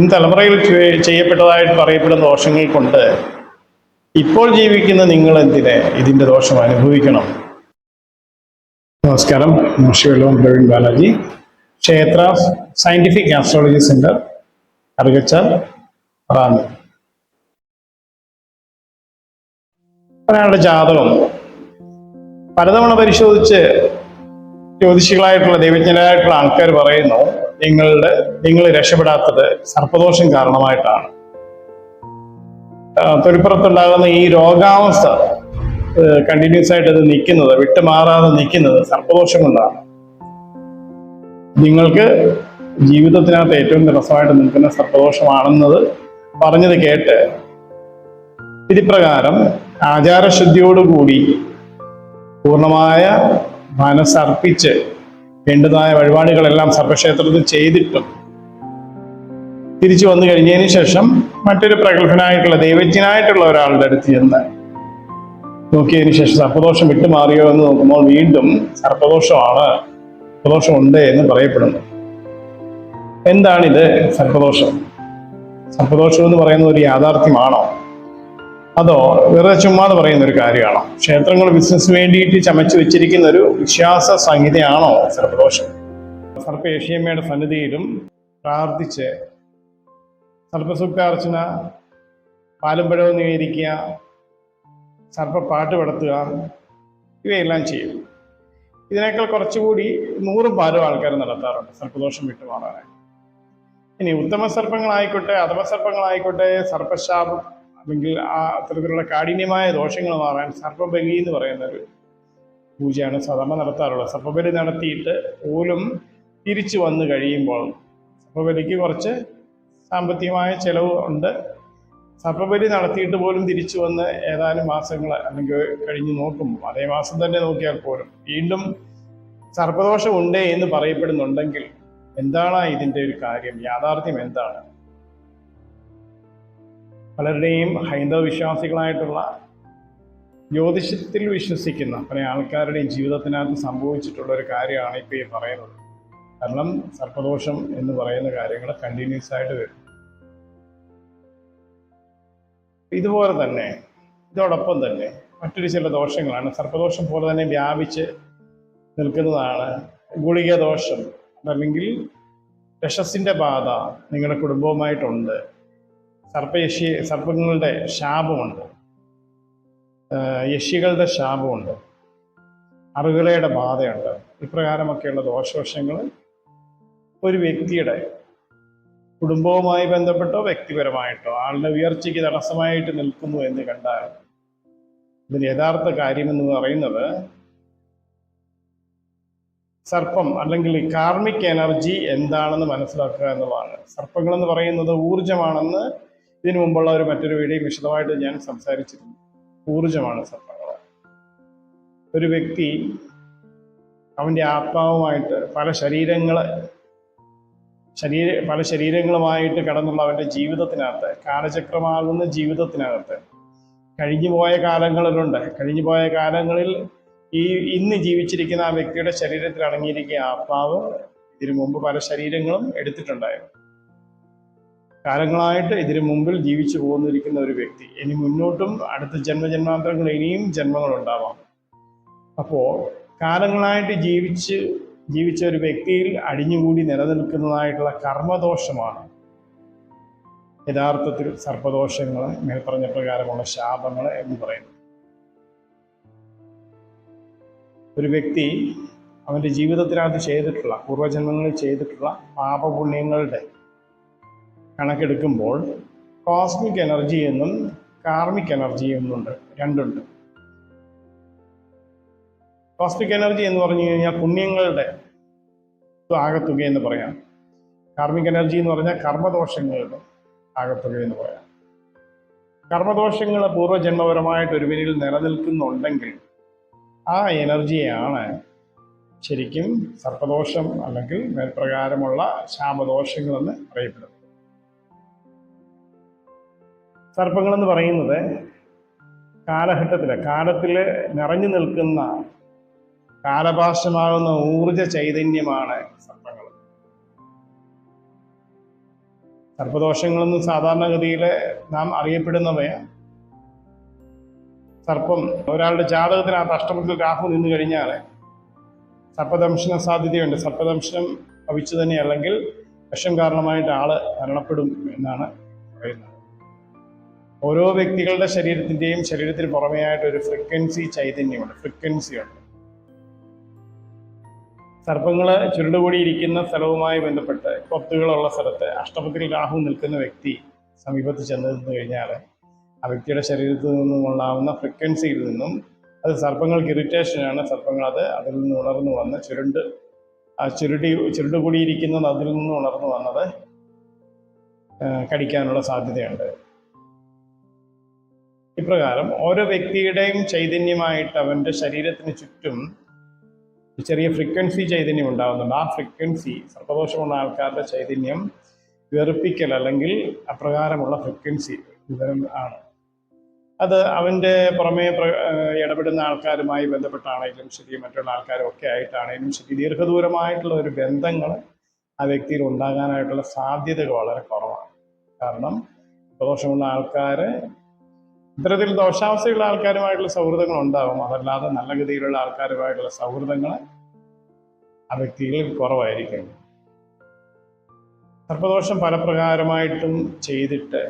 മുൻ തലമുറയിൽ ചെയ്യപ്പെട്ടതായിട്ട് പറയപ്പെടുന്ന ദോഷങ്ങൾ കൊണ്ട് ഇപ്പോൾ ജീവിക്കുന്ന നിങ്ങൾ എന്തിനെ ഇതിന്റെ ദോഷം അനുഭവിക്കണം? നമസ്കാരം. മഷിവെള്ളം പ്രവീൺ ബാലാജി. ക്ഷേത്ര scientific astrology centre Arukachal Ranni. ഒരാളുടെ ജാതകം? പലതവണ പരിശോധിച്ച് ജ്യോതിഷികളായിട്ടുള്ള ദൈവജ്ഞരായിട്ടുള്ള ആൾക്കാർ പറയുന്നു നിങ്ങളുടെ നിങ്ങൾ രക്ഷപ്പെടാത്തത് സർപ്പദോഷം കാരണമായിട്ടാണ്. തൊലിപ്പുറത്തുണ്ടാകുന്ന ഈ രോഗാവസ്ഥ കണ്ടിന്യൂസ് ആയിട്ട് ഇത് നിൽക്കുന്നത് വിട്ടുമാറാതെ നിൽക്കുന്നത് സർപ്പദോഷം കൊണ്ടാണ്. നിങ്ങൾക്ക് ജീവിതത്തിനകത്ത് ഏറ്റവും തടസ്സമായിട്ട് നിൽക്കുന്ന സർപ്പദോഷമാണെന്നത് പറഞ്ഞത് കേട്ട് വിധിപ്രകാരം ആചാരശുദ്ധിയോടുകൂടി പൂർണമായ മനസ്സർപ്പിച്ച് വേണ്ടതായ വഴിപാടുകളെല്ലാം സർവക്ഷേത്രത്തിൽ ചെയ്തിട്ടും തിരിച്ചു വന്നു കഴിഞ്ഞതിന് ശേഷം മറ്റൊരു പ്രഗത്ഭനായിട്ടുള്ള ദൈവജ്ഞനായിട്ടുള്ള ഒരാളുടെ അടുത്ത് ചെന്ന് നോക്കിയതിന് ശേഷം സർപ്പദോഷം വിട്ടുമാറിയോ എന്ന് നോക്കുമ്പോൾ വീണ്ടും സർപ്പദോഷമാണ് സർപ്പദോഷം ഉണ്ട് എന്ന് പറയപ്പെടുന്നു. എന്താണിത് സർപ്പദോഷം? സർപ്പദോഷം എന്ന് പറയുന്നത് ഒരു യാഥാർത്ഥ്യമാണോ? അതോ വെറുതെ ചുമ്മാതെ പറയുന്ന ഒരു കാര്യമാണോ? ക്ഷേത്രങ്ങൾ ബിസിനസ് വേണ്ടിയിട്ട് ചമച്ചു വെച്ചിരിക്കുന്ന ഒരു വിശ്വാസ സംഹിതയാണോ സർപ്പദോഷം സർപ്പ ഏഷ്യമ്മയുടെ സന്നിധിയിലും പ്രാർത്ഥിച്ച് സർപ്പസുക്താർച്ചന പാലും പഴവും നിവേദിക്കുക സർപ്പ പാട്ട് പടത്തുക ഇവയെല്ലാം ചെയ്യും. ഇതിനേക്കാൾ കുറച്ചുകൂടി നൂറും പാലും ആൾക്കാർ നടത്താറുണ്ട് സർപ്പദോഷം വിട്ടുമാറാനായി ഇനി ഉത്തമ സർപ്പങ്ങളായിക്കോട്ടെ അഥമ സർപ്പങ്ങളായിക്കോട്ടെ സർപ്പശാപം അല്ലെങ്കിൽ ആ അത്തരത്തിലുള്ള കാഠിന്യമായ ദോഷങ്ങൾ മാറാൻ സർപ്പബലി എന്ന് പറയുന്ന ഒരു പൂജയാണ് സാധാരണ നടത്താറുള്ളത്. സർപ്പബലി നടത്തിയിട്ട് പോലും തിരിച്ചു വന്നു കഴിയുമ്പോൾ സർപ്പബലിക്ക് കുറച്ച് സാമ്പത്തികമായ ചിലവ് ഉണ്ട്. സർപ്പബലി നടത്തിയിട്ട് പോലും തിരിച്ചു വന്ന് ഏതാനും മാസങ്ങൾ അല്ലെങ്കിൽ കഴിഞ്ഞ് നോക്കുമ്പോൾ അതേ മാസം തന്നെ നോക്കിയാൽ പോലും വീണ്ടും സർപ്പദോഷം ഉണ്ട് എന്ന് പറയപ്പെടുന്നുണ്ടെങ്കിൽ എന്താണ് ഇതിന്റെ ഒരു കാര്യം? യാഥാർത്ഥ്യം എന്താണ്? പലരുടെയും ഹൈന്ദവ വിശ്വാസികളായിട്ടുള്ള ജ്യോതിഷത്തിൽ വിശ്വസിക്കുന്ന പല ആൾക്കാരുടെയും ജീവിതത്തിനകത്ത് സംഭവിച്ചിട്ടുള്ള ഒരു കാര്യമാണ് ഇപ്പോൾ ഈ പറയുന്നത്. കാരണം സർപ്പദോഷം എന്ന് പറയുന്ന കാര്യങ്ങൾ കണ്ടിന്യൂസ് ആയിട്ട് വരും. ഇതുപോലെ തന്നെ ഇതോടൊപ്പം തന്നെ മറ്റൊരു ചില ദോഷങ്ങളാണ്. സർപ്പദോഷം പോലെ തന്നെ വ്യാപിച്ച് നിൽക്കുന്നതാണ് ഗുളിക ദോഷം അല്ലെങ്കിൽ രക്ഷസിന്റെ ബാധ നിങ്ങളുടെ കുടുംബവുമായിട്ടുണ്ട്. സർപ്പയക്ഷി സർപ്പങ്ങളുടെ ശാപമുണ്ട്. യക്ഷികളുടെ ശാപമുണ്ട്. അറുകളയുടെ ബാധയുണ്ട്. ഇപ്രകാരമൊക്കെയുള്ള ദോഷവശങ്ങൾ ഒരു വ്യക്തിയുടെ കുടുംബവുമായി ബന്ധപ്പെട്ടോ വ്യക്തിപരമായിട്ടോ ആളുടെ ഉയർച്ചയ്ക്ക് തടസ്സമായിട്ട് നിൽക്കുന്നു എന്ന് കണ്ടാൽ ഇതിന് യഥാർത്ഥ കാര്യമെന്ന് പറയുന്നത് സർപ്പം അല്ലെങ്കിൽ കാർമിക് എനർജി എന്താണെന്ന് മനസ്സിലാക്കുക എന്നുള്ളതാണ്. സർപ്പങ്ങൾ എന്ന് പറയുന്നത് ഊർജമാണെന്ന് ഇതിനു മുമ്പുള്ള ഒരു മറ്റൊരു വീഡിയോ വിശദമായിട്ട് ഞാൻ സംസാരിച്ചിരുന്നു. ഊർജമാണ് സർപ്പങ്ങൾ ഒരു വ്യക്തി അവന്റെ ആത്മാവുമായിട്ട് പല ശരീരങ്ങളെ ശരീര പല ശരീരങ്ങളുമായിട്ട് കടന്നുള്ള അവന്റെ ജീവിതത്തിനകത്ത് കാലചക്രമാകുന്ന ജീവിതത്തിനകത്ത് കഴിഞ്ഞു പോയ കാലങ്ങളിലുണ്ട്. കഴിഞ്ഞു പോയ കാലങ്ങളിൽ ഈ ഇന്ന് ജീവിച്ചിരിക്കുന്ന ആ വ്യക്തിയുടെ ശരീരത്തിൽ അടങ്ങിയിരിക്കുന്ന ആത്മാവ് ഇതിനു മുമ്പ് പല ശരീരങ്ങളും എടുത്തിട്ടുണ്ടായിരുന്നു. കാലങ്ങളായിട്ട് ഇതിനു മുമ്പിൽ ജീവിച്ചു പോന്നിരിക്കുന്ന ഒരു വ്യക്തി. ഇനി മുന്നോട്ടും അടുത്ത ജന്മജന്മാന്തരങ്ങൾ ഇനിയും ജന്മങ്ങൾ ഉണ്ടാവാം അപ്പോൾ കാലങ്ങളായിട്ട് ജീവിച്ച് ജീവിച്ച ഒരു വ്യക്തിയിൽ അടിഞ്ഞുകൂടി നിലനിൽക്കുന്നതായിട്ടുള്ള കർമ്മദോഷമാണ്. യഥാർത്ഥത്തിൽ സർപ്പദോഷങ്ങൾ മേൽപ്പറഞ്ഞ പ്രകാരമുള്ള ശാപങ്ങൾ എന്ന് പറയുന്നത്. ഒരു വ്യക്തി അവന്റെ ജീവിതത്തിനകത്ത് ചെയ്തിട്ടുള്ള പൂർവജന്മങ്ങളിൽ ചെയ്തിട്ടുള്ള പാപപുണ്യങ്ങളുടെ കണക്കെടുക്കുമ്പോൾ കോസ്മിക് എനർജി എന്നും കാർമിക് എനർജി എന്നുണ്ട് രണ്ടുണ്ട്. കോസ്മിക് എനർജി എന്ന് പറഞ്ഞു കഴിഞ്ഞാൽ പുണ്യങ്ങളുടെ ആകത്തുക എന്ന് പറയാം. കാർമിക് എനർജി എന്ന് പറഞ്ഞാൽ കർമ്മദോഷങ്ങളുടെ ആകത്തുക എന്ന് പറയാം. കർമ്മദോഷങ്ങൾ പൂർവജന്മപരമായിട്ട് ഒരുവിനിൽ നിലനിൽക്കുന്നുണ്ടെങ്കിൽ ആ എനർജിയാണ് ശരിക്കും സർപ്പദോഷം അല്ലെങ്കിൽ മേൽപ്രകാരമുള്ള ശാപദോഷങ്ങളെന്ന് അറിയപ്പെടുന്നത്. സർപ്പങ്ങളെന്ന് പറയുന്നത് കാലഘട്ടത്തിൽ കാലത്തിൽ നിറഞ്ഞു നിൽക്കുന്ന കാലഭാഷമാകുന്ന ഊർജ ചൈതന്യമാണ് സർപ്പങ്ങൾ. സർപ്പദോഷങ്ങളെന്ന് സാധാരണഗതിയിൽ നാം അറിയപ്പെടുന്നവയാണ് സർപ്പം ഒരാളുടെ ജാതകത്തിനകത്ത് അഷ്ടമത്തിൽ രാഹു നിന്ന് കഴിഞ്ഞാൽ സർപ്പദംശന സാധ്യതയുണ്ട്. സർപ്പദംശനം ഭവിച്ചു തന്നെ അല്ലെങ്കിൽ വിഷം കാരണമായിട്ട് ആൾ മരണപ്പെടും എന്നാണ് പറയുന്നത്. ഓരോ വ്യക്തികളുടെ ശരീരത്തിന്റെയും ശരീരത്തിന് പുറമെയായിട്ട് ഒരു ഫ്രീക്വൻസി ചൈതന്യമുണ്ട് ഫ്രീക്വൻസി ഉണ്ട്. സർപ്പങ്ങൾ ചുരുണ്ടുകൂടിയിരിക്കുന്ന സ്ഥലവുമായി ബന്ധപ്പെട്ട് കൊത്തുകളുള്ള സ്ഥലത്ത് അഷ്ടപത്തിൽ രാഹു നിൽക്കുന്ന വ്യക്തി സമീപത്ത് ചെന്ന് നിന്ന് കഴിഞ്ഞാൽ ആ വ്യക്തിയുടെ ശരീരത്തിൽ നിന്നും ഉണ്ടാകുന്ന ഫ്രീക്വൻസിയിൽ നിന്നും അത് സർപ്പങ്ങൾക്ക് ഇറിറ്റേഷനാണ് സർപ്പങ്ങൾ അത് അതിൽ നിന്ന് ഉണർന്നു വന്ന് ചുരുണ്ട് ആ ചുരുടി ചുരുണ്ടുകൂടിയിരിക്കുന്നത് അതിൽ നിന്ന് ഉണർന്നു വന്നത് കടിക്കാനുള്ള സാധ്യതയുണ്ട്. ഇപ്രകാരം ഓരോ വ്യക്തിയുടെയും ചൈതന്യമായിട്ട് അവന്റെ ശരീരത്തിന് ചുറ്റും ചെറിയ ഫ്രീക്വൻസി ചൈതന്യം ഉണ്ടാകുന്നുണ്ട് ആ ഫ്രീക്വൻസി സർപ്പദോഷമുള്ള ആൾക്കാരുടെ ചൈതന്യം വെറുപ്പിക്കൽ അല്ലെങ്കിൽ അപ്രകാരമുള്ള ഫ്രീക്വൻസി ആണ്. അത് അവന്റെ പുറമേ ഇടപെടുന്ന ആൾക്കാരുമായി ബന്ധപ്പെട്ടാണെങ്കിലും ശരി മറ്റുള്ള ആൾക്കാരും ഒക്കെ ആയിട്ടാണെങ്കിലും ശരി ദീർഘദൂരമായിട്ടുള്ള ഒരു ബന്ധങ്ങൾ ആ വ്യക്തിയിൽ ഉണ്ടാകാനായിട്ടുള്ള സാധ്യതകൾ വളരെ കുറവാണ്. കാരണം ദോഷമുള്ള ആൾക്കാർ ഇത്തരത്തിൽ ദോഷാവസ്ഥയുള്ള ആൾക്കാരുമായിട്ടുള്ള സൗഹൃദങ്ങൾ ഉണ്ടാകും അതല്ലാതെ നല്ല ഗതിയിലുള്ള ആൾക്കാരുമായിട്ടുള്ള സൗഹൃദങ്ങൾ ആ വ്യക്തികളിൽ കുറവായിരിക്കും. സർപ്പദോഷം പലപ്രകാരമായിട്ടും ചെയ്തിട്ട്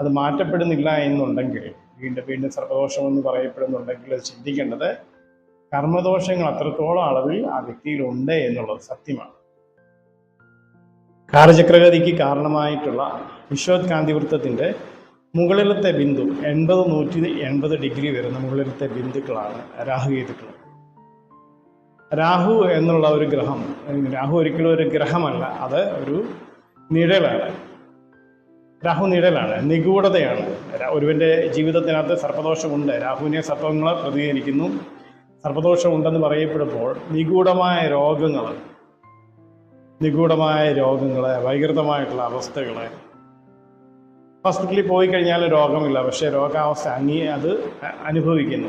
അത് മാറ്റപ്പെടുന്നില്ല എന്നുണ്ടെങ്കിൽ വീണ്ടും വീണ്ടും സർപ്പദോഷം എന്ന് പറയപ്പെടുന്നുണ്ടെങ്കിൽ അത് ചിന്തിക്കേണ്ടത് കർമ്മദോഷങ്ങൾ അത്രത്തോളം അളവിൽ ആ വ്യക്തിയിലുണ്ട് എന്നുള്ളത് സത്യമാണ്. കാലചക്രഗതിക്ക് കാരണമായിട്ടുള്ള വിശ്വത് വൃത്തത്തിന്റെ മുകളിലത്തെ ബിന്ദു എൺപത് നൂറ്റി എൺപത് ഡിഗ്രി വരുന്ന മുകളിലത്തെ ബിന്ദുക്കളാണ് രാഹുകേതുക്കൾ രാഹു എന്നുള്ള ഒരു ഗ്രഹം രാഹു ഒരിക്കലും ഒരു ഗ്രഹമല്ല അത് ഒരു നിഴലാണ്. രാഹു നിഴലാണ് നിഗൂഢതയാണ്. ഒരുവന്റെ ജീവിതത്തിനകത്ത് സർപ്പദോഷമുണ്ട്. രാഹുവിനെ സർപ്പങ്ങൾ പ്രതികരിക്കുന്നു സർപ്പദോഷമുണ്ടെന്ന് പറയപ്പെടുമ്പോൾ നിഗൂഢമായ രോഗങ്ങൾ നിഗൂഢമായ രോഗങ്ങൾ വൈകൃതമായിട്ടുള്ള അവസ്ഥകൾ ഹോസ്പിറ്റലിൽ പോയി കഴിഞ്ഞാൽ രോഗമില്ല. പക്ഷേ രോഗാവസ്ഥ അങ്ങേ അത് അനുഭവിക്കുന്നു.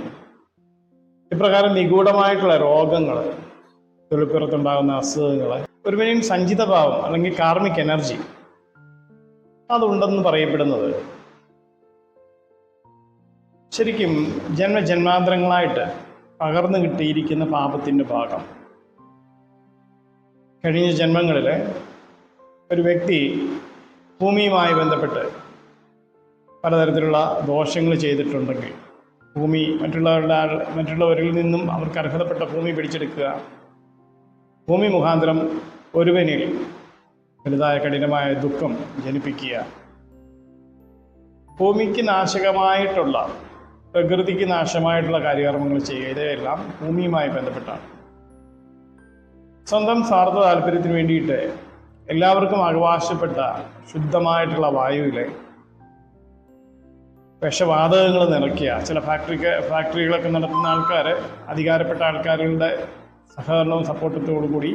ഇപ്രകാരം നിഗൂഢമായിട്ടുള്ള രോഗങ്ങൾ തൊഴിൽപ്പുറത്തുണ്ടാകുന്ന അസുഖങ്ങൾ ഒരു മിനിയും സഞ്ചിതഭാവം അല്ലെങ്കിൽ കാർമിക് എനർജി അതുണ്ടെന്ന് പറയപ്പെടുന്നത്. ശരിക്കും ജന്മജന്മാന്തരങ്ങളായിട്ട് പകർന്നു കിട്ടിയിരിക്കുന്ന പാപത്തിന്റെ ഭാഗം. കഴിഞ്ഞ ജന്മങ്ങളിൽ ഒരു വ്യക്തി ഭൂമിയുമായി ബന്ധപ്പെട്ട് പലതരത്തിലുള്ള ദോഷങ്ങൾ ചെയ്തിട്ടുണ്ടെങ്കിൽ ഭൂമി മറ്റുള്ളവരുടെ മറ്റുള്ളവരിൽ നിന്നും അവർക്ക് അർഹതപ്പെട്ട ഭൂമി പിടിച്ചെടുക്കുക. ഭൂമി മുഖാന്തരം ഒരുവനിൽ വലുതായ കഠിനമായ ദുഃഖം ജനിപ്പിക്കുക. ഭൂമിക്ക് നാശകമായിട്ടുള്ള പ്രകൃതിക്ക് നാശമായിട്ടുള്ള കാര്യകർമ്മങ്ങൾ ചെയ്യുക. ഇവയെല്ലാം ഭൂമിയുമായി ബന്ധപ്പെട്ടാണ്. സ്വന്തം സ്വാർത്ഥ താല്പര്യത്തിന് വേണ്ടിയിട്ട് എല്ലാവർക്കും അവകാശപ്പെട്ട ശുദ്ധമായിട്ടുള്ള വായുവിലെ വിഷവാതകങ്ങൾ നിറയ്ക്കുക. ചില ഫാക്ടറിക്ക് ഫാക്ടറികളൊക്കെ നടത്തുന്ന ആൾക്കാർ അധികാരപ്പെട്ട ആൾക്കാരുടെ സഹകരണവും സപ്പോർട്ടത്തോടു കൂടി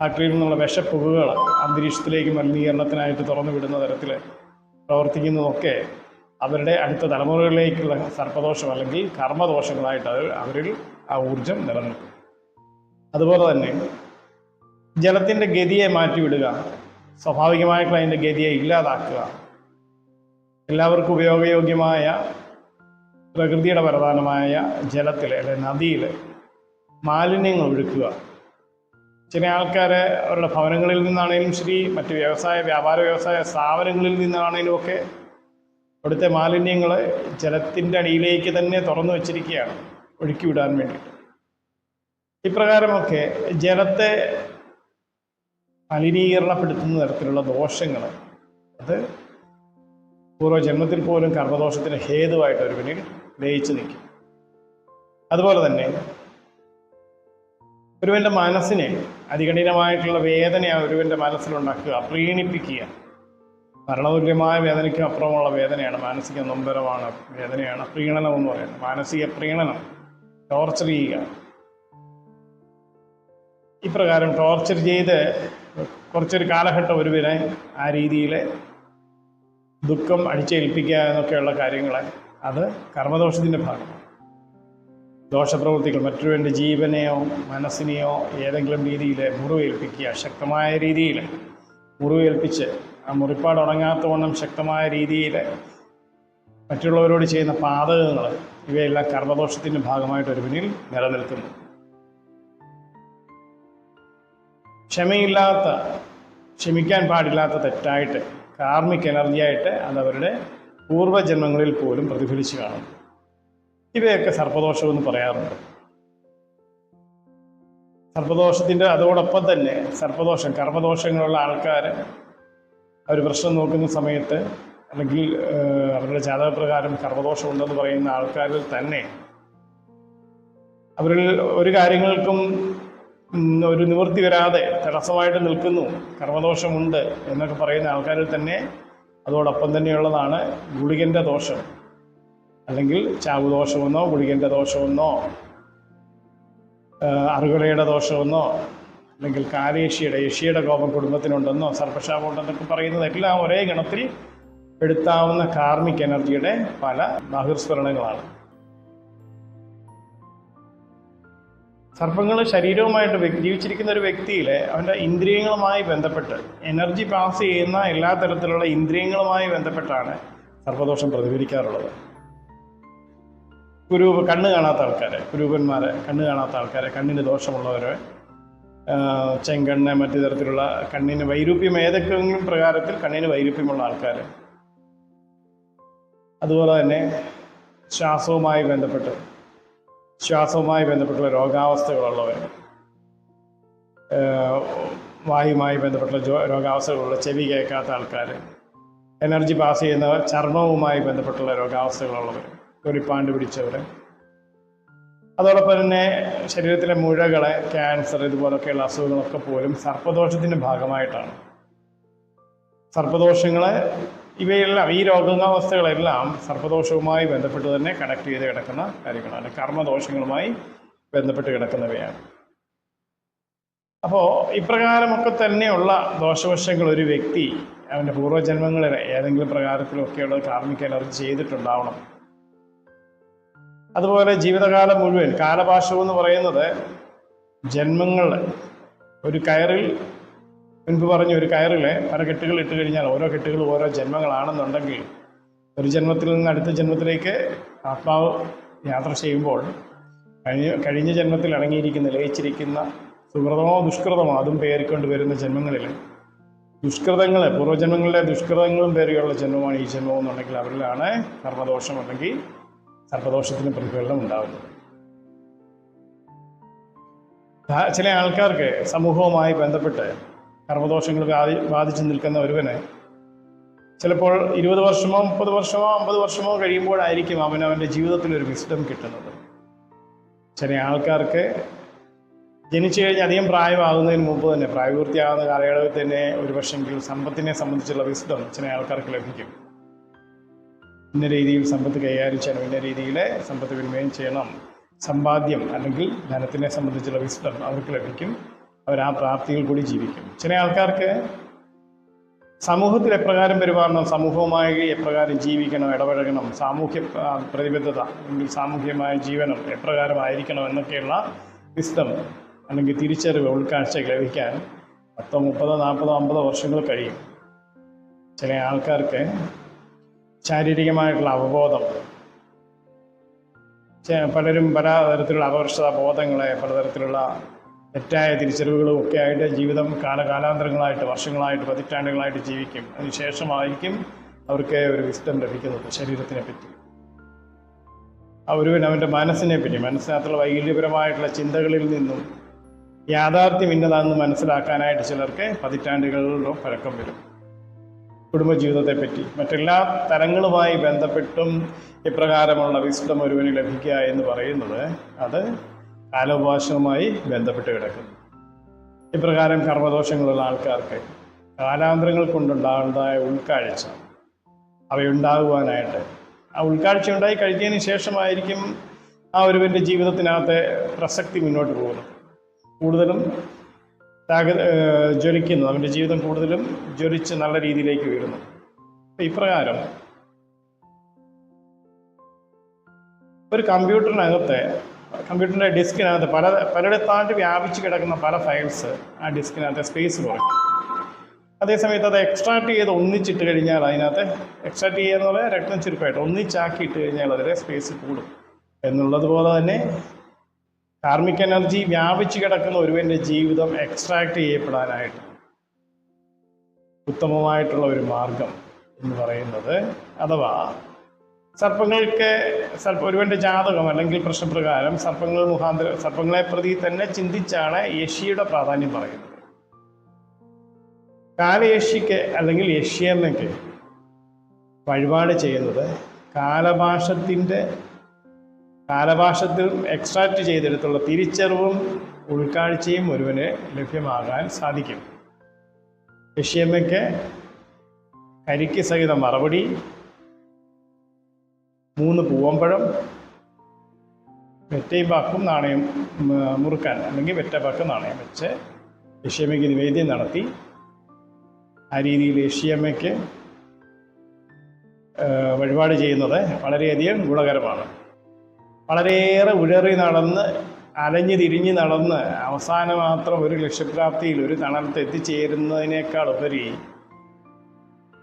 ഫാക്ടറിയിൽ നിന്നുള്ള വിഷപ്പുകകൾ അന്തരീക്ഷത്തിലേക്ക് മലിനീകരണത്തിനായിട്ട് തുറന്നു വിടുന്ന തരത്തിൽ പ്രവർത്തിക്കുന്നതൊക്കെ അവരുടെ അടുത്ത തലമുറകളിലേക്കുള്ള സർപ്പദോഷം അല്ലെങ്കിൽ കർമ്മദോഷങ്ങളായിട്ട് അത് അവരിൽ ആ ഊർജം നിലനിൽക്കും. അതുപോലെ തന്നെ ജലത്തിന്റെ ഗതിയെ മാറ്റിവിടുക സ്വാഭാവികമായിട്ടുള്ള അതിന്റെ ഗതിയെ ഇല്ലാതാക്കുക എല്ലാവർക്കും ഉപയോഗയോഗ്യമായ പ്രകൃതിയുടെ വരദാനമായ ജലത്തിൽ അല്ലെങ്കിൽ നദിയിൽ മാലിന്യങ്ങൾ ഒഴുക്കുക. ചില ആൾക്കാർ അവരുടെ ഭവനങ്ങളിൽ നിന്നാണെങ്കിലും ശരി മറ്റ് വ്യവസായ വ്യാപാര വ്യവസായ സ്ഥാപനങ്ങളിൽ നിന്നാണെങ്കിലും ഒക്കെ അവിടുത്തെ മാലിന്യങ്ങൾ ജലത്തിന്റെ അടിയിലേക്ക് തന്നെ തുറന്നു വച്ചിരിക്കുകയാണ് ഒഴുക്കി വിടാൻ വേണ്ടിയിട്ട് ഇപ്രകാരമൊക്കെ ജലത്തെ മലിനീകരണപ്പെടുത്തുന്ന തരത്തിലുള്ള ദോഷങ്ങൾ അത് പൂർവജന്മത്തിൽ പോലും കർമ്മദോഷത്തിന് ഹേതുവായിട്ട് ഒരുവനിൽ ലയിച്ചു നിൽക്കും. അതുപോലെ തന്നെ ഒരുവന്റെ മനസ്സിനെ അതികഠിനമായിട്ടുള്ള വേദന ഒരുവന്റെ മനസ്സിലുണ്ടാക്കുക പ്രീണിപ്പിക്കുക. മരണതുല്യമായ വേദനയ്ക്ക് അപ്പുറമുള്ള വേദനയാണ് മാനസിക നൊമ്പരമാണ് വേദനയാണ് പ്രീണനം എന്ന് പറയുന്നത്. മാനസിക പ്രീണനം ടോർച്ചർ ചെയ്യുക. ഇപ്രകാരം ടോർച്ചർ ചെയ്ത് കുറച്ചൊരു കാലഘട്ടം ഒരുവിനെ ആ രീതിയിൽ ദുഃഖം അടിച്ചേൽപ്പിക്കുക എന്നൊക്കെയുള്ള കാര്യങ്ങൾ അത് കർമ്മദോഷത്തിന്റെ ഭാഗം. ദോഷപ്രവൃത്തികൾ മറ്റൊരുവന്റെ ജീവനെയോ മനസ്സിനെയോ ഏതെങ്കിലും രീതിയിൽ മുറിവേൽപ്പിക്കുക ശക്തമായ രീതിയിൽ. മുറിവേൽപ്പിച്ച് ആ മുറിപ്പാട് ഉണങ്ങാത്തവണ്ണം ശക്തമായ രീതിയിൽ മറ്റുള്ളവരോട് ചെയ്യുന്ന പാതകങ്ങൾ ഇവയെല്ലാം കർമ്മദോഷത്തിന്റെ ഭാഗമായിട്ട് ഒരു പിന്നിൽ നിലനിൽക്കുന്നു. ക്ഷമയില്ലാത്ത ക്ഷമിക്കാൻ പാടില്ലാത്ത തെറ്റായിട്ട് കാർമിക് എനർജിയായിട്ട് അത് അവരുടെ പൂർവജന്മങ്ങളിൽ പോലും പ്രതിഫലിച്ചു കാണും. ഇവയൊക്കെ സർപ്പദോഷമെന്ന് പറയാറുണ്ട്. സർപ്പദോഷത്തിന്റെ അതോടൊപ്പം തന്നെ സർപ്പദോഷം കർമ്മദോഷങ്ങളുള്ള ആൾക്കാർ അവർ പ്രശ്നം നോക്കുന്ന സമയത്ത് അല്ലെങ്കിൽ അവരുടെ ജാതകപ്രകാരം കർമ്മദോഷം ഉണ്ടെന്ന് പറയുന്ന ആൾക്കാരിൽ തന്നെ അവരിൽ ഒരു കാര്യങ്ങൾക്കും ഒരു നിവൃത്തി വരാതെ തടസ്സമായിട്ട് നിൽക്കുന്നു. കർമ്മദോഷമുണ്ട് എന്നൊക്കെ പറയുന്ന ആൾക്കാരിൽ തന്നെ അതോടൊപ്പം തന്നെയുള്ളതാണ് ഗുളികന്റെ ദോഷം. അല്ലെങ്കിൽ ചാവുദോഷമെന്നോ ഗുളികന്റെ ദോഷമെന്നോ അറുകളയുടെ ദോഷമെന്നോ അല്ലെങ്കിൽ കാലേഷിയുടെ യഷിയുടെ കോപം കുടുംബത്തിനുണ്ടെന്നോ സർപ്പശാപമുണ്ടെന്നൊക്കെ പറയുന്നത് എല്ലാം ഒരേ ഗണത്തിൽ എടുത്താവുന്ന കാർമിക് എനർജിയുടെ പല ബഹിർസ്ഫുരണങ്ങളാണ്. സർപ്പങ്ങൾ ശരീരവുമായിട്ട് ജീവിച്ചിരിക്കുന്ന ഒരു വ്യക്തിയിൽ അവന്റെ ഇന്ദ്രിയങ്ങളുമായി ബന്ധപ്പെട്ട് എനർജി പാസ് ചെയ്യുന്ന എല്ലാ തരത്തിലുള്ള ഇന്ദ്രിയങ്ങളുമായി ബന്ധപ്പെട്ടാണ് സർപ്പദോഷം പ്രതിഫലിക്കാറുള്ളത്. കുരൂപ കണ്ണ് കാണാത്ത ആൾക്കാരെ കുരൂപന്മാരെ കണ്ണ് കാണാത്ത ആൾക്കാരെ കണ്ണിന് ദോഷമുള്ളവരെ ചെങ്കണ്ണ് മറ്റു തരത്തിലുള്ള കണ്ണിന് വൈരൂപ്യം ഏതൊക്കെയെങ്കിലും പ്രകാരത്തിൽ കണ്ണിന് വൈരൂപ്യമുള്ള ആൾക്കാർ അതുപോലെ തന്നെ ശ്വാസവുമായി ബന്ധപ്പെട്ട് ശ്വാസവുമായി ബന്ധപ്പെട്ടുള്ള രോഗാവസ്ഥകളുള്ളവർ വായുമായി ബന്ധപ്പെട്ടുള്ള രോഗാവസ്ഥകളുള്ള ചെവി കേൾക്കാത്ത ആൾക്കാർ എനർജി പാസ് ചെയ്യുന്ന ചർമ്മവുമായി ബന്ധപ്പെട്ടുള്ള രോഗാവസ്ഥകളുള്ളവർ തൊലിപ്പാണ്ട് പിടിച്ചവർ അതോടൊപ്പം തന്നെ ശരീരത്തിലെ മുഴകളെ ക്യാൻസർ ഇതുപോലൊക്കെയുള്ള അസുഖങ്ങളൊക്കെ പോലും സർപ്പദോഷത്തിന്റെ ഭാഗമായിട്ടാണ്. സർപ്പദോഷങ്ങളെ ഇവയെല്ലാം ഈ രോഗാവസ്ഥകളെല്ലാം സർപ്പദോഷവുമായി ബന്ധപ്പെട്ട് തന്നെ കണക്ട് ചെയ്ത് കിടക്കുന്ന കാര്യങ്ങളാണ്. കർമ്മദോഷങ്ങളുമായി ബന്ധപ്പെട്ട് കിടക്കുന്നവയാണ്. അപ്പോൾ ഇപ്രകാരമൊക്കെ തന്നെയുള്ള ദോഷവശങ്ങൾ ഒരു വ്യക്തി അവന്റെ പൂർവജന്മങ്ങളിൽ ഏതെങ്കിലും പ്രകാരത്തിലൊക്കെയുള്ള കാർമിക എനർജി ചെയ്തിട്ടുണ്ടാവണം. അതുപോലെ ജീവിതകാലം മുഴുവൻ കാലപാശം എന്ന് പറയുന്നത് ജന്മങ്ങൾ ഒരു കയറിൽ മുൻപ് പറഞ്ഞ ഒരു കയറിലെ പല കെട്ടുകൾ ഇട്ട് കഴിഞ്ഞാൽ ഓരോ കെട്ടുകളും ഓരോ ജന്മങ്ങളാണെന്നുണ്ടെങ്കിൽ ഒരു ജന്മത്തിൽ നിന്ന് അടുത്ത ജന്മത്തിലേക്ക് ആത്മാവ് യാത്ര ചെയ്യുമ്പോൾ കഴിഞ്ഞ കഴിഞ്ഞ ജന്മത്തിൽ അടങ്ങിയിരിക്കുന്ന ലയിച്ചിരിക്കുന്ന സുഹൃതമോ ദുഷ്കൃതമോ അതും പേരിക്കൊണ്ട് വരുന്ന ജന്മങ്ങളിൽ ദുഷ്കൃതങ്ങൾ പൂർവജന്മങ്ങളിലെ ദുഷ്കൃതങ്ങളും പേരുകളുള്ള ജന്മമാണ് ഈ ജന്മം എന്നുണ്ടെങ്കിൽ അവരിലാണ് കർമ്മദോഷം അല്ലെങ്കിൽ സർപ്പദോഷത്തിന് പ്രതിഫലനം ഉണ്ടാകുന്നത് ചില ആൾക്കാർക്ക് സമൂഹവുമായി ബന്ധപ്പെട്ട് കർമ്മദോഷങ്ങൾ ബാധി ബാധിച്ചു നിൽക്കുന്ന ഒരുവന്. ചിലപ്പോൾ ഇരുപത് വർഷമോ മുപ്പത് വർഷമോ അമ്പത് വർഷമോ കഴിയുമ്പോഴായിരിക്കും അവൻ അവന്റെ ജീവിതത്തിൽ ഒരു വിസ്ഡം കിട്ടുന്നത്. ചില ആൾക്കാർക്ക് ജനിച്ചു കഴിഞ്ഞ് അധികം പ്രായമാകുന്നതിന് മുമ്പ് തന്നെ പ്രായപൂർത്തിയാകുന്ന കാലയളവിൽ തന്നെ ഒരു പക്ഷെങ്കിൽ സമ്പത്തിനെ സംബന്ധിച്ചുള്ള വിസ്ഡം ചില ആൾക്കാർക്ക് ലഭിക്കും. ഇന്ന രീതിയിൽ സമ്പത്ത് കൈകാര്യം ചെയ്യണം ഇന്ന രീതിയിൽ സമ്പത്ത് വിനിമയം ചെയ്യണം. സമ്പാദ്യം അല്ലെങ്കിൽ ധനത്തിനെ സംബന്ധിച്ചുള്ള വിസ്ഡം അവർക്ക് ലഭിക്കും. അവർ ആ പ്രാപ്തിയിൽ കൂടി ജീവിക്കും. ചില ആൾക്കാർക്ക് സമൂഹത്തിൽ എപ്രകാരം പെരുമാറണം സമൂഹവുമായി എപ്രകാരം ജീവിക്കണം ഇടപഴകണം സാമൂഹ്യ പ്രതിബദ്ധത അല്ലെങ്കിൽ സാമൂഹ്യമായ ജീവനം എപ്രകാരമായിരിക്കണം എന്നൊക്കെയുള്ള വിസ്തം അല്ലെങ്കിൽ തിരിച്ചറിവ് ഉൾക്കാഴ്ച ലഭിക്കാൻ പത്തോ മുപ്പതോ നാൽപ്പതോ അമ്പതോ വർഷങ്ങൾ കഴിയും. ചില ആൾക്കാർക്ക് ശാരീരികമായിട്ടുള്ള അവബോധം പലരും പല തരത്തിലുള്ള അപകർഷത ബോധങ്ങളെ പലതരത്തിലുള്ള തെറ്റായ തിരിച്ചറിവുകളും ഒക്കെ ആയിട്ട് ജീവിതം കാലകാലാന്തരങ്ങളായിട്ട് വർഷങ്ങളായിട്ട് പതിറ്റാണ്ടുകളായിട്ട് ജീവിക്കും. അതിനുശേഷമായിരിക്കും അവർക്ക് ഒരു വിസ്ഡം ലഭിക്കുന്നത് ശരീരത്തിനെ പറ്റി ഒരുവൻ അവന്റെ മനസ്സിനെ പറ്റി മനസ്സിനകത്തുള്ള വൈകല്യപരമായിട്ടുള്ള ചിന്തകളിൽ നിന്നും യാഥാർത്ഥ്യം ഇന്നതാണെന്ന് മനസ്സിലാക്കാനായിട്ട് ചിലർക്ക് പതിറ്റാണ്ടുകളിലോ പഴക്കം വരും. കുടുംബജീവിതത്തെപ്പറ്റി മറ്റെല്ലാ തരങ്ങളുമായി ബന്ധപ്പെട്ടും ഇപ്രകാരമുള്ള വിസ്ഡം ഒരുവന് ലഭിക്കുക എന്ന് പറയുന്നത് അത് കാലോപാസവുമായി ബന്ധപ്പെട്ട് കിടക്കുന്നു. ഇപ്രകാരം കർമ്മദോഷങ്ങളുള്ള ആൾക്കാർക്ക് കാലാന്തരങ്ങൾ കൊണ്ടുണ്ടാകുന്നതായ ഉൾക്കാഴ്ച അവയുണ്ടാകുവാനായിട്ട് ആ ഉൾക്കാഴ്ച ഉണ്ടായി കഴിഞ്ഞതിന് ശേഷമായിരിക്കും ആ ഒരുവന്റെ ജീവിതത്തിനകത്തെ പ്രസക്തി മുന്നോട്ട് പോകുന്നത്. കൂടുതലും താക ജ്വലിക്കുന്നു. അവന്റെ ജീവിതം കൂടുതലും ജ്വലിച്ച് നല്ല രീതിയിലേക്ക് വീഴുന്നു ഇപ്രകാരം ഒരു കമ്പ്യൂട്ടറിനകത്ത് കമ്പ്യൂട്ടറിന്റെ ഡിസ്കിനകത്ത് പല പലയിടത്തായിട്ട് വ്യാപിച്ച് കിടക്കുന്ന പല ഫയൽസ് ആ ഡിസ്കിനകത്ത് സ്പേസ് കുറയ്ക്കും അതേസമയത്ത് അത് എക്സ്ട്രാക്ട് ചെയ്ത് ഒന്നിച്ചിട്ട് കഴിഞ്ഞാൽ അതിനകത്ത് എക്സ്ട്രാക്ട് ചെയ്യുക എന്ന് രക്തം ചുരുക്കമായിട്ട് ഒന്നിച്ചാക്കി ഇട്ട് കഴിഞ്ഞാൽ അതിലെ സ്പേസ് കൂടും. എന്നുള്ളതുപോലെ തന്നെ കാർമിക് എനർജി വ്യാപിച്ച് കിടക്കുന്ന ഒരുവന്റെ ജീവിതം എക്സ്ട്രാക്ട് ചെയ്യപ്പെടാനായിട്ട് ഉത്തമമായിട്ടുള്ള ഒരു മാർഗം എന്ന് പറയുന്നത് അഥവാ സർപ്പങ്ങൾക്ക് സർപ്പ ഒരുവന്റെ ജാതകം അല്ലെങ്കിൽ പ്രശ്നപ്രകാരം സർപ്പങ്ങൾ മുഖാന്തരം സർപ്പങ്ങളെ പ്രതി തന്നെ ചിന്തിച്ചാണ് യഷിയുടെ പ്രാധാന്യം പറയുന്നത്. കാലയക്ഷിക്ക് അല്ലെങ്കിൽ യക്ഷിയമ്മയ്ക്ക് വഴിപാട് ചെയ്യുന്നത് കാലഭാഷത്തിന്റെ കാലഭാഷത്തിൽ എക്സ്ട്രാക്റ്റ് ചെയ്തെടുത്തുള്ള തിരിച്ചറിവും ഉൾക്കാഴ്ചയും ഒരുവന് ലഭ്യമാകാൻ സാധിക്കും. യക്ഷിയമ്മയ്ക്ക് കരിക്ക് സഹിതം മറുപടി മൂന്ന് പൂവമ്പഴം വെറ്റയും ബാക്കും നാണയം മുറുക്കാൻ അല്ലെങ്കിൽ വെറ്റപ്പാക്കും നാണയം വെച്ച് യക്ഷിയമ്മയ്ക്ക് നിവേദ്യം നടത്തി. ആ രീതിയിൽ യക്ഷിയമ്മയ്ക്ക് വഴിപാട് ചെയ്യുന്നത് വളരെയധികം ഗുണകരമാണ്. വളരെയേറെ ഉഴറി നടന്ന് അലഞ്ഞു തിരിഞ്ഞ് നടന്ന് അവസാനം മാത്രം ഒരു ലക്ഷ്യപ്രാപ്തിയിൽ ഒരു തണലത്ത് എത്തിച്ചേരുന്നതിനേക്കാൾ ഉപരി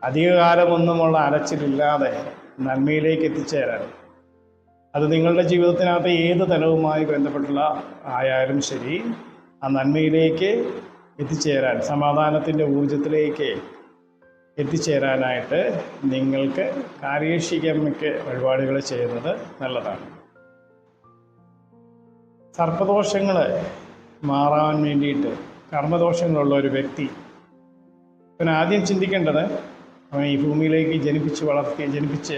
അധികകാലമൊന്നുമുള്ള അലച്ചിലില്ലാതെ നന്മയിലേക്ക് എത്തിച്ചേരാൻ. അത് നിങ്ങളുടെ ജീവിതത്തിനകത്ത് ഏത് തലവുമായി ബന്ധപ്പെട്ടുള്ള ആയാലും ശരി ആ നന്മയിലേക്ക് എത്തിച്ചേരാൻ സമാധാനത്തിന്റെ ഊർജത്തിലേക്ക് എത്തിച്ചേരാനായിട്ട് നിങ്ങൾക്ക് കാര്യശികമ്മയ്ക്ക് വഴിപാടുകൾ ചെയ്യുന്നത് നല്ലതാണ്. സർപ്പദോഷങ്ങൾ മാറാൻ വേണ്ടിയിട്ട് കർമ്മദോഷങ്ങളുള്ള ഒരു വ്യക്തി അവൻ ആദ്യം ചിന്തിക്കേണ്ടത് അവൻ ഈ ഭൂമിയിലേക്ക് ജനിപ്പിച്ച് വളർത്തിയ ജനിപ്പിച്ച്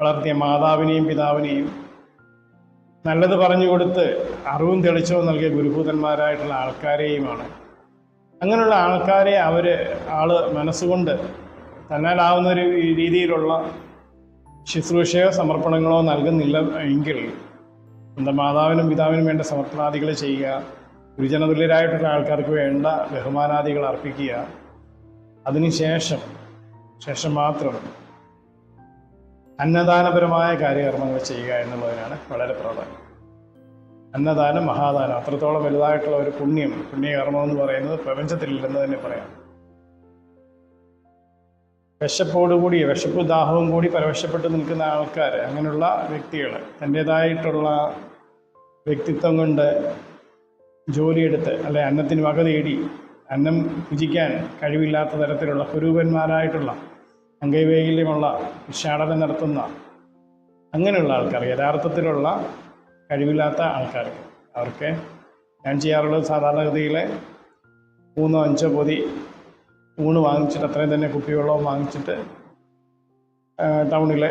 വളർത്തിയ മാതാവിനെയും പിതാവിനെയും നല്ലത് പറഞ്ഞു കൊടുത്ത് അറിവും തെളിച്ചവും നൽകിയ ഗുരുഭൂതന്മാരായിട്ടുള്ള ആൾക്കാരെയുമാണ്. അങ്ങനെയുള്ള ആൾക്കാരെ അവർ ആൾ മനസ്സുകൊണ്ട് തന്നാലാവുന്ന ഒരു രീതിയിലുള്ള ശുശ്രൂഷയോ സമർപ്പണങ്ങളോ നൽകുന്നില്ല എങ്കിൽ സ്വന്തം മാതാവിനും പിതാവിനും വേണ്ട സമർപ്പണാദികൾ ചെയ്യുക ഗുരുജനതുല്യരായിട്ടുള്ള ആൾക്കാർക്ക് വേണ്ട ബഹുമാനാദികൾ അർപ്പിക്കുക അതിനുശേഷം ശേഷം മാത്രം അന്നദാനപരമായ കാര്യകർമ്മങ്ങൾ ചെയ്യുക എന്നുള്ളതിനാണ് വളരെ പ്രധാനം. അന്നദാനം മഹാദാനം അത്രത്തോളം വലുതായിട്ടുള്ള ഒരു പുണ്യം പുണ്യകർമ്മം എന്ന് പറയുന്നത് പ്രപഞ്ചത്തിലില്ലെന്ന് തന്നെ പറയാം. വിശപ്പോടുകൂടി വിശപ്പ് ദാഹവും കൂടി പരവശപ്പെട്ട് നിൽക്കുന്ന ആൾക്കാർ അങ്ങനെയുള്ള വ്യക്തികൾ തന്റേതായിട്ടുള്ള വ്യക്തിത്വം കൊണ്ട് ജോലിയെടുത്ത് അല്ലെ അന്നത്തിന് വക തേടി അന്നം ഭുജിക്കാൻ കഴിവില്ലാത്ത തരത്തിലുള്ള കുരൂപന്മാരായിട്ടുള്ള അംഗവൈകല്യമുള്ള വിഷാടനം നടത്തുന്ന അങ്ങനെയുള്ള ആൾക്കാർ യഥാർത്ഥത്തിലുള്ള കഴിവില്ലാത്ത ആൾക്കാർ അവർക്ക് ഞാൻ ചെയ്യാറുള്ളത് സാധാരണഗതിയിൽ മൂന്നോ അഞ്ചോ പൊതി ഊണ് വാങ്ങിച്ചിട്ട് അത്രയും തന്നെ കുപ്പിവെള്ളവും വാങ്ങിച്ചിട്ട് ടൗണിലെ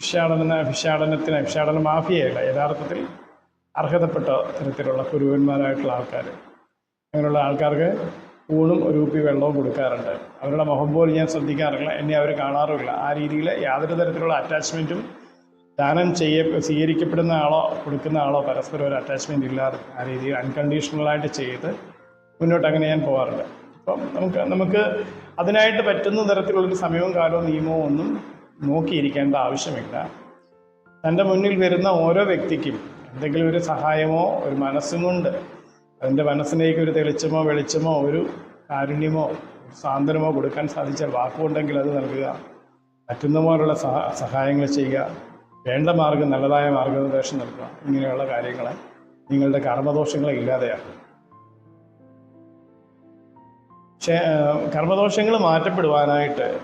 ഭിക്ഷാടന ഭിക്ഷാടനത്തിന് ഭിക്ഷാടന മാഫിയയല്ല യഥാർത്ഥത്തിൽ അർഹതപ്പെട്ട തരത്തിലുള്ള കുരുവന്മാരായിട്ടുള്ള ആൾക്കാർ അങ്ങനെയുള്ള ആൾക്കാർക്ക് ഊണും ഒരു കുപ്പി വെള്ളവും കൊടുക്കാറുണ്ട്. അവരുടെ മുഖം പോലും ഞാൻ ശ്രദ്ധിക്കാറില്ല. എന്നെ അവർ കാണാറുമില്ല. ആ രീതിയിൽ യാതൊരു തരത്തിലുള്ള അറ്റാച്ച്മെന്റും ദാനം ചെയ്യ സ്വീകരിക്കപ്പെടുന്ന ആളോ കൊടുക്കുന്ന ആളോ പരസ്പരം ഒരു അറ്റാച്ച്മെന്റ് ഇല്ലാതെ ആ രീതിയിൽ അൺകണ്ടീഷണലായിട്ട് ചെയ്ത് മുന്നോട്ട് അങ്ങനെ ഞാൻ പോകാറുണ്ട് അപ്പം നമുക്ക് നമുക്ക് അതിനായിട്ട് പറ്റുന്ന തരത്തിലുള്ളൊരു സമയവും കാലവും നിയമവും ഒന്നും നോക്കിയിരിക്കേണ്ട ആവശ്യമില്ല. തന്റെ മുന്നിൽ വരുന്ന ഓരോ വ്യക്തിക്കും എന്തെങ്കിലും ഒരു സഹായമോ ഒരു മനസ്സും കൊണ്ട് അതിന്റെ മനസ്സിലേക്ക് ഒരു തെളിച്ചമോ വെളിച്ചമോ ഒരു കാരുണ്യമോ സാന്ത്വനമോ കൊടുക്കാൻ സാധിച്ച വാക്കുണ്ടെങ്കിൽ അത് നൽകുക. പറ്റുന്ന പോലുള്ള സഹ സഹായങ്ങൾ ചെയ്യുക. വേണ്ട മാർഗം നല്ലതായ മാർഗനിർദ്ദേശം നൽകുക. ഇങ്ങനെയുള്ള കാര്യങ്ങൾ നിങ്ങളുടെ കർമ്മദോഷങ്ങളെ ഇല്ലാതെയാക്കും കർമ്മദോഷങ്ങൾ മാറ്റപ്പെടുവാനായിട്ട്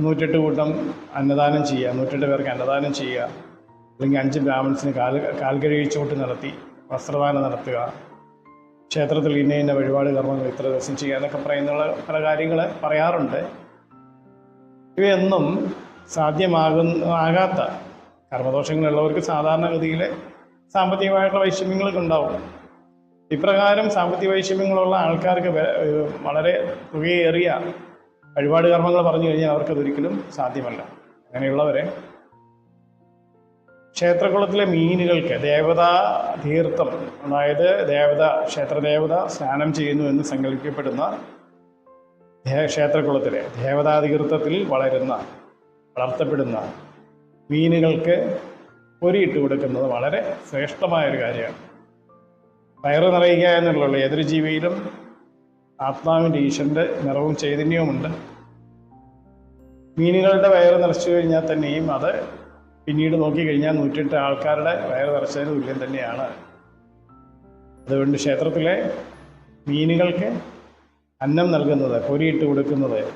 നൂറ്റെട്ട് കൂട്ടം അന്നദാനം ചെയ്യുക. നൂറ്റെട്ട് പേർക്ക് അന്നദാനം ചെയ്യുക. അല്ലെങ്കിൽ അഞ്ച് ബ്രാഹ്മൺസിന് കാൽ കഴിച്ചോട്ട് നടത്തി. വസ്ത്രദാനം നടത്തുക ക്ഷേത്രത്തിൽ ഇന്ന ഇന്ന വഴിപാട് കർമ്മങ്ങൾ ഇത്ര ദിവസം ചെയ്യുക എന്നൊക്കെ പറയുന്ന പല കാര്യങ്ങൾ പറയാറുണ്ട്. ഇവയൊന്നും സാധ്യമാകുന്ന ആകാത്ത കർമ്മദോഷങ്ങളുള്ളവർക്ക് സാധാരണഗതിയിൽ സാമ്പത്തികമായിട്ടുള്ള വൈഷമ്യങ്ങളൊക്കെ ഉണ്ടാവും. ഇപ്രകാരം സാമ്പത്തിക വൈഷമ്യങ്ങളുള്ള ആൾക്കാർക്ക് വളരെ തുകയേറിയ വഴിപാട് കർമ്മങ്ങൾ പറഞ്ഞു കഴിഞ്ഞാൽ അവർക്കതൊരിക്കലും സാധ്യമല്ല. അങ്ങനെയുള്ളവരെ ക്ഷേത്രകുളത്തിലെ മീനുകൾക്ക് ദേവതാ തീർത്ഥം അതായത് ദേവത ക്ഷേത്രദേവത സ്നാനം ചെയ്യുന്നു എന്ന് സങ്കല്പിക്കപ്പെടുന്ന ക്ഷേത്രകുളത്തിലെ ദേവതാ തീർത്ഥത്തിൽ വളരുന്ന വളർത്തപ്പെടുന്ന മീനുകൾക്ക് പൊരിയിട്ട് കൊടുക്കുന്നത് വളരെ ശ്രേഷ്ഠമായൊരു കാര്യമാണ്. വയറ് നിറയുക എന്നുള്ളത് ഏതൊരു ജീവിയിലും ആത്മാവിന്റെ ഈശ്വരന്റെ നിറവും ചൈതന്യവുമുണ്ട്. മീനുകളുടെ വയറ് നിറച്ചു കഴിഞ്ഞാൽ തന്നെയും അത് പിന്നീട് നോക്കിക്കഴിഞ്ഞാൽ നൂറ്റെട്ട് ആൾക്കാരുടെ വയറ് നിറച്ചതിന് തുല്യം തന്നെയാണ്. അതുകൊണ്ട് ക്ഷേത്രത്തിലെ മീനുകൾക്ക് അന്നം നൽകുന്നത് പൊരിയിട്ട് കൊടുക്കുന്നത്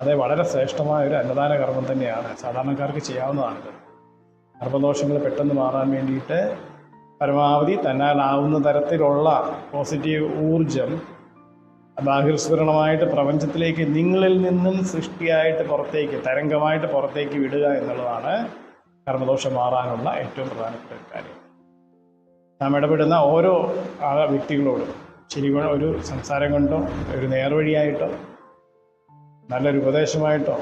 അത് വളരെ ശ്രേഷ്ഠമായ ഒരു അന്നദാന കർമ്മം തന്നെയാണ്. സാധാരണക്കാർക്ക് ചെയ്യാവുന്നതാണിത് കർമ്മദോഷങ്ങൾ പെട്ടെന്ന് മാറാൻ വേണ്ടിയിട്ട് പരമാവധി തന്നാലാവുന്ന തരത്തിലുള്ള പോസിറ്റീവ് ഊർജം ബാഹ്യസ്ഫുരണമായിട്ട് പ്രപഞ്ചത്തിലേക്ക് നിങ്ങളിൽ നിന്നും സൃഷ്ടിയായിട്ട് പുറത്തേക്ക് തരംഗമായിട്ട് പുറത്തേക്ക് വിടുക എന്നുള്ളതാണ് കർമ്മദോഷം മാറാനുള്ള ഏറ്റവും പ്രധാനപ്പെട്ട ഒരു കാര്യം. നാം ഇടപെടുന്ന ഓരോ വ്യക്തികളോടും ശരി ഒരു സംസാരം കൊണ്ടോ ഒരു നേർവഴിയായിട്ടോ നല്ലൊരു ഉപദേശമായിട്ടോ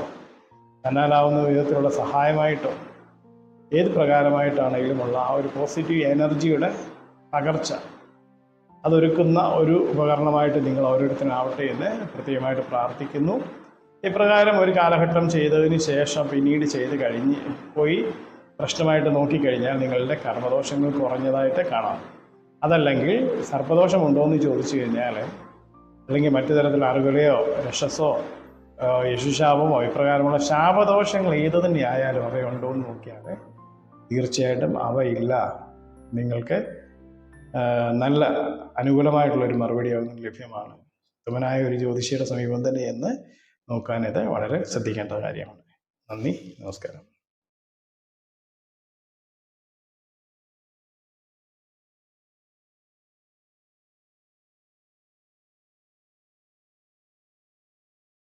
തന്നാലാവുന്ന വിധത്തിലുള്ള സഹായമായിട്ടോ ഏത് പ്രകാരമായിട്ടാണെങ്കിലും ഉള്ള ആ ഒരു പോസിറ്റീവ് എനർജിയുടെ പകർച്ച അതൊരുക്കുന്ന ഒരു ഉപകരണമായിട്ട് നിങ്ങൾ ഓരോരുത്തരാവട്ടെ എന്ന് പ്രത്യേകമായിട്ട് പ്രാർത്ഥിക്കുന്നു. ഇപ്രകാരം ഒരു കാലഘട്ടം ചെയ്തതിന് ശേഷം പിന്നീട് ചെയ്ത് കഴിഞ്ഞ് പോയി. പ്രശ്നമായിട്ട് നോക്കിക്കഴിഞ്ഞാൽ നിങ്ങളുടെ കർമ്മദോഷങ്ങൾ കുറഞ്ഞതായിട്ട് കാണാം. അതല്ലെങ്കിൽ സർപ്പദോഷമുണ്ടോ എന്ന് ചോദിച്ചു കഴിഞ്ഞാൽ അല്ലെങ്കിൽ മറ്റു തരത്തിൽ അറിവുകളെയോ രക്ഷസോ യശുശാപമോ ഇപ്രകാരമുള്ള ശാപദോഷങ്ങൾ ഏത് തന്നെ ആയാലും അവയുണ്ടോ എന്ന് നോക്കിയാൽ തീർച്ചയായിട്ടും അവയില്ല. നിങ്ങൾക്ക് നല്ല അനുകൂലമായിട്ടുള്ള ഒരു മറുപടി അതിൽ നിന്ന് ലഭ്യമാണ്. ഉത്തമനായ ഒരു ജ്യോതിഷിയുടെ സമീപം തന്നെ എന്ന് നോക്കാനിത് വളരെ ശ്രദ്ധിക്കേണ്ട കാര്യമാണ്. നന്ദി നമസ്കാരം.